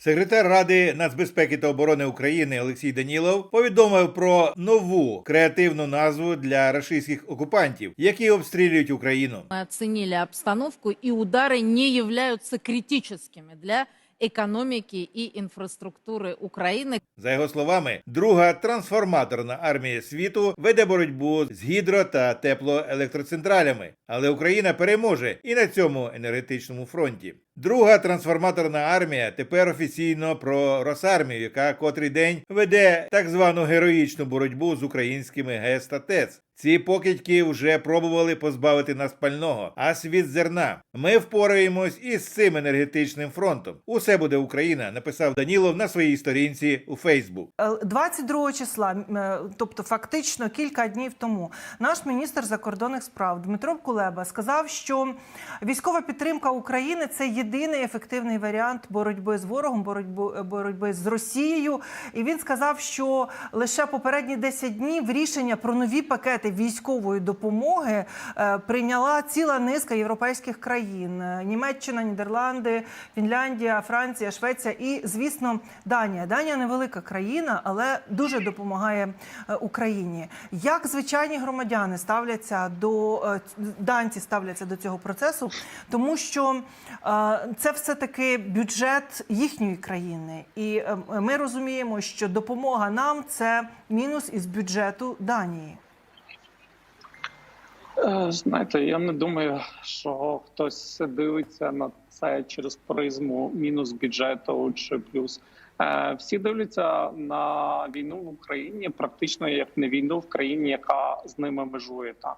Секретар Ради нацбезпеки та оборони України Олексій Данілов повідомив про нову креативну назву для рашистських окупантів, які обстрілюють Україну. Мы оценили обстановку, и удары не являются критическими для экономики и инфраструктуры Украины. За його словами, друга трансформаторна армія світу веде боротьбу з гідро та теплоелектрцентралями, але Україна переможе і на цьому енергетичному фронті. Друга трансформаторна армія тепер офіційно про Росармію, яка котрий день веде так звану героїчну боротьбу з українськими ГЕС та ТЕЦ. Ці покидьки вже пробували позбавити нас пального, а світ зерна. Ми впораємось із цим енергетичним фронтом. Усе буде Україна, написав Данілов на своїй сторінці у Фейсбук. Е, 22 числа, е, тобто фактично кілька днів тому, наш міністр закордонних справ Дмитро Кулеба сказав, що військова підтримка України це єдиний ефективний варіант боротьби з ворогом, боротьби, боротьби з Росією. І він сказав, що лише попередні 10 днів рішення про нові пакети військової допомоги е, прийняла ціла низка європейських країн: Е, Німеччина, Нідерланди, Фінляндія, Франція, Швеція і, звісно, Данія. Данія невелика країна, але дуже допомагає е, Україні. Як звичайні громадяни ставляться до е, данці ставляться до цього процесу, тому що е, це все таки бюджет їхньої країни, і е, ми розуміємо, що допомога нам це мінус із бюджету Данії. Е, Знаєте, я не думаю, що хтось дивиться на це через призму мінус бюджету чи плюс. Е, Всі дивляться на війну в Україні, практично як на війну в країні, яка з ними межує. Та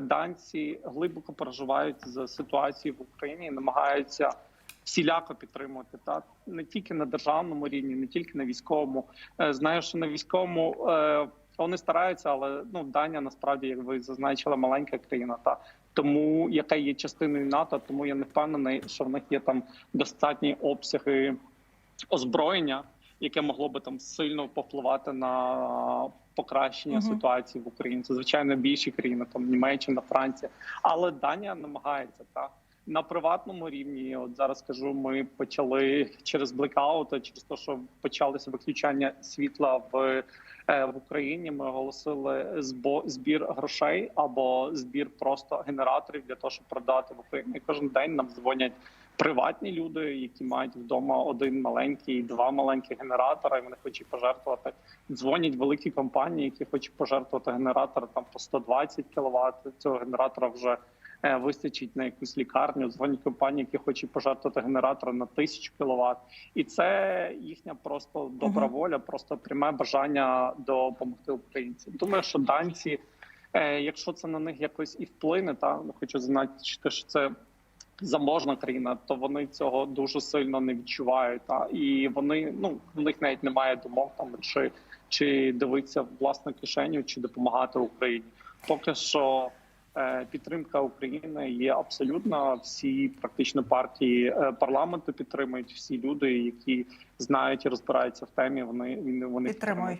данці глибоко переживають за ситуацію в Україні і намагаються всіляко підтримувати та не тільки на державному рівні, не тільки на військовому. Е, Знаю, що на військовому е, вони стараються, але ну Данія насправді, як ви зазначили, маленька країна, та тому яка є частиною НАТО, тому я не впевнений, що в них є там достатні обсяги озброєння, яке могло би там сильно повпливати на покращення Мгм. ситуації в Україні. Це звичайно більші країни, там Німеччина, Франція, але Данія намагається так. На приватному рівні, от зараз кажу, ми почали через блекаути, через те, що почалося виключання світла в, е, в Україні. Ми оголосили збір грошей або збір просто генераторів для того, щоб продати в Україні. Кожен день нам дзвонять приватні люди, які мають вдома один маленький, два маленькі генератори. і Вони хочуть пожертвувати. Дзвонять великі компанії, які хочуть пожертвувати генератор там по 120 кВт. Цього генератора вже вистачить на якусь лікарню. Дзвонять компанії, які хочуть пожертвувати генератор на 1000 кВт. І це їхня просто добра воля, просто пряме бажання допомогти українцям. Думаю, що данці, е, якщо це на них якось і вплине, та хочу зазначити, що це заможна країна, то вони цього дуже сильно не відчувають. Та і вони ну в них навіть немає думок там чи, чи дивитися в власну кишеню, чи допомагати Україні. Поки що е, підтримка України є абсолютно. Всі практично партії е, парламенту підтримують всі люди, які знають і розбираються в темі. Вони вони, вони Підтримують.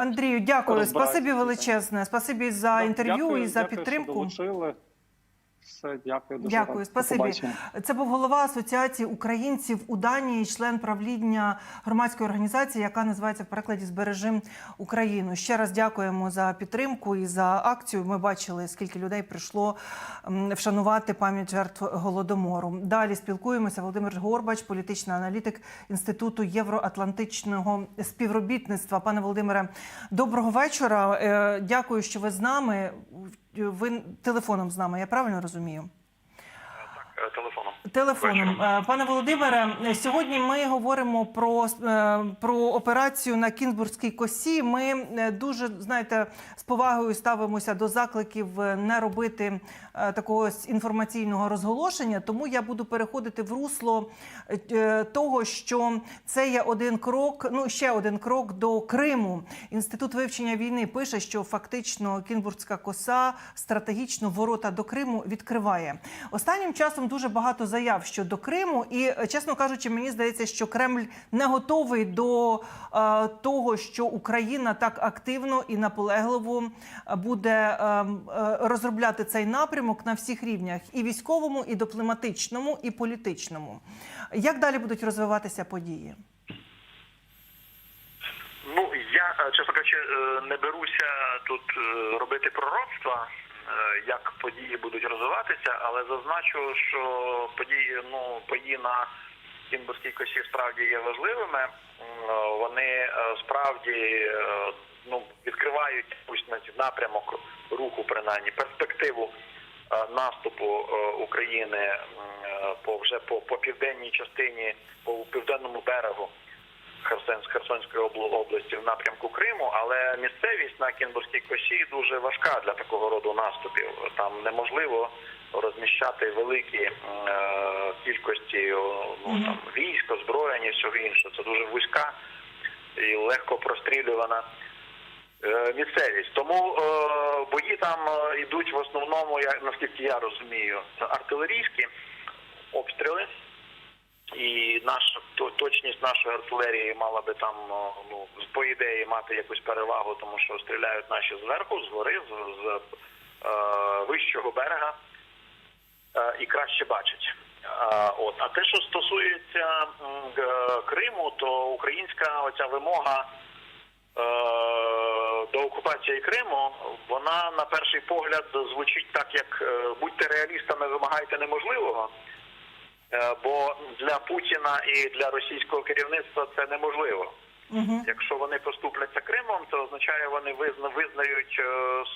Андрію, дякую. Спасибі величезне. Спасибі за інтерв'ю і за дякую, що підтримку. долучили. Все, дякую. Дуже Дякую, спасибі. побачення. Це був голова асоціації українців у Данії, член правління громадської організації, яка називається в перекладі Збережим Україну. Ще раз дякуємо за підтримку і за акцію. Ми бачили, скільки людей прийшло вшанувати пам'ять жертв голодомору. Далі спілкуємося. Володимир Горбач, політичний аналітик інституту євроатлантичного співробітництва. Пане Володимире, доброго вечора. Е, Дякую, що ви з нами. Ви телефоном з нами. Я правильно розумію? Е, телефоном. Телефоном, Е, пане Володимире, сьогодні ми говоримо про, е, про операцію на Кінзбурзькій косі. Ми дуже знаєте з повагою ставимося до закликів не робити такого інформаційного розголошення. Тому я буду переходити в русло того, що це є один крок. Ну ще один крок до Криму. Інститут вивчення війни пише, що фактично Кінбурзька коса стратегічно ворота до Криму відкриває. Останнім часом дуже багато заяв щодо Криму. І е, чесно кажучи, мені здається, що Кремль не готовий до е, того, що Україна так активно і наполегливо е, буде е, е, розробляти цей напрямок на всіх рівнях: і військовому, і дипломатичному, і політичному. Як далі будуть розвиватися події? Ну я чесно кажучи, не беруся тут робити пророцтва, як події будуть розвиватися, але зазначу, що події, ну події на Кінбурзькій косі справді є важливими. Е, Вони е, справді е, ну відкривають на- напрямок руху, принаймні перспективу е, наступу е, України е, по вже по, по південній частині, по південному берегу. Херсонськ, Херсонської обл- області в напрямку Криму, але місцевість на Кінбурзькій косі дуже важка для такого роду наступів. Там неможливо розміщати великі е, кількості ну, там, військ, озброєння і всього іншого. Це дуже вузька і легко прострілювана е, місцевість. Тому е, бої там йдуть в основному, я, наскільки я розумію, артилерійські обстріли. І наша то- точність нашої артилерії мала би там ну по ідеї мати якусь перевагу, тому що стріляють наші зверху, згори, з, з е, вищого берега е, і краще бачать. Е, от а те, що стосується Криму, то українська оця вимога е, до окупації Криму, вона на перший погляд звучить так, як е, будьте реалістами, вимагайте неможливого. Е, Бо для Путіна і для російського керівництва це неможливо. Угу. Якщо вони поступляться Кримом, це означає, вони визна, визнають е,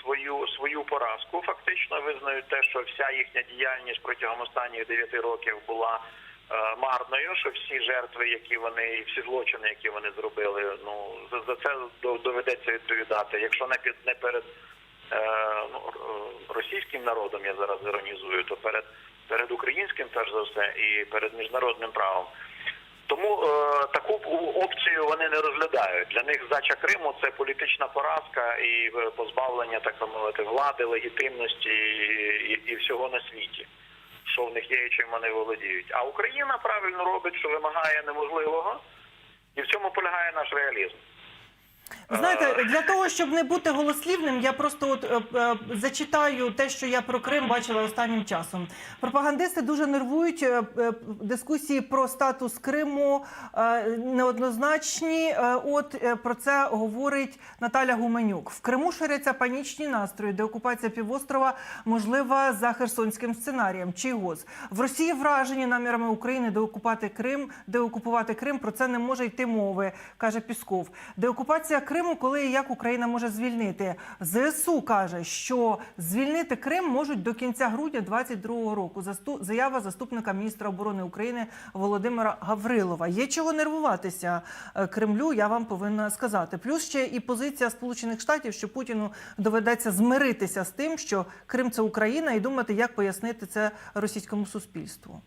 свою свою поразку. Фактично визнають те, що вся їхня діяльність протягом останніх 9 років була е, марною. Що всі жертви, які вони і всі злочини, які вони зробили, ну за, за це до- доведеться відповідати. Якщо не під не перед е, ну, російським народом, я зараз іронізую, то перед перед українським, перш за все, і перед міжнародним правом. Тому е, таку опцію вони не розглядають. Для них здача Криму це політична поразка і е, позбавлення, так би мовити, влади, легітимності і, і, і всього на світі, що в них є і чим вони володіють. А Україна правильно робить, що вимагає неможливого, і в цьому полягає наш реалізм. Знаєте, для того, щоб не бути голослівним, я просто от е, е, зачитаю те, що я про Крим бачила останнім часом. Пропагандисти дуже нервують е, е, дискусії про статус Криму е, неоднозначні. Е, От е, про це говорить Наталя Гуменюк. В Криму ширяться панічні настрої, де окупація півострова можлива за херсонським сценарієм. Чийгоз в Росії вражені намірами України деокупати Крим, деокупувати Крим. Про це не може йти мови, каже Пісков. Деокупація Криму, коли і як Україна може звільнити. ЗСУ каже, що звільнити Крим можуть до кінця грудня 22-го року. Засту... Заява заступника міністра оборони України Володимира Гаврилова. Є чого нервуватися е, Кремлю. Я вам повинна сказати. Плюс ще і позиція Сполучених Штатів, що Путіну доведеться змиритися з тим, що Крим це Україна, і думати, як пояснити це російському суспільству.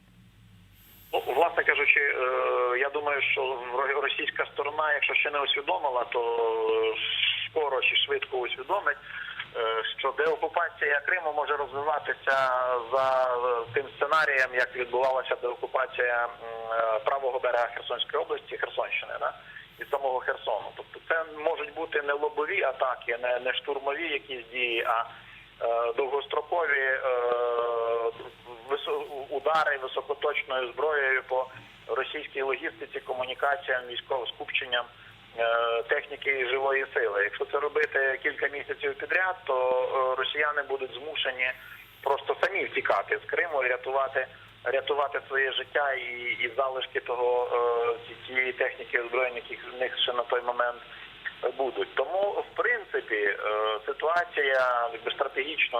Кажучи, е, я думаю, що ро- російська сторона, якщо ще не усвідомила, то скоро чи швидко усвідомить, е, що деокупація Криму може розвиватися за е, тим сценарієм, як відбувалася деокупація правого берега Херсонської області, Херсонщини, да? і самого Херсону. Тобто це можуть бути не лобові атаки, не, не штурмові якісь дії, а е, довгострокові е, удари високоточною зброєю по російській логістиці, комунікаціям, військовим скупченням е, техніки живої сили. Якщо це робити кілька місяців підряд, то е, росіяни будуть змушені просто самі втікати з Криму і рятувати. Рятувати своє життя і, і залишки того е, цієї техніки озброєння, яких в них ще на той момент будуть. Тому, в принципі, ситуація якби стратегічно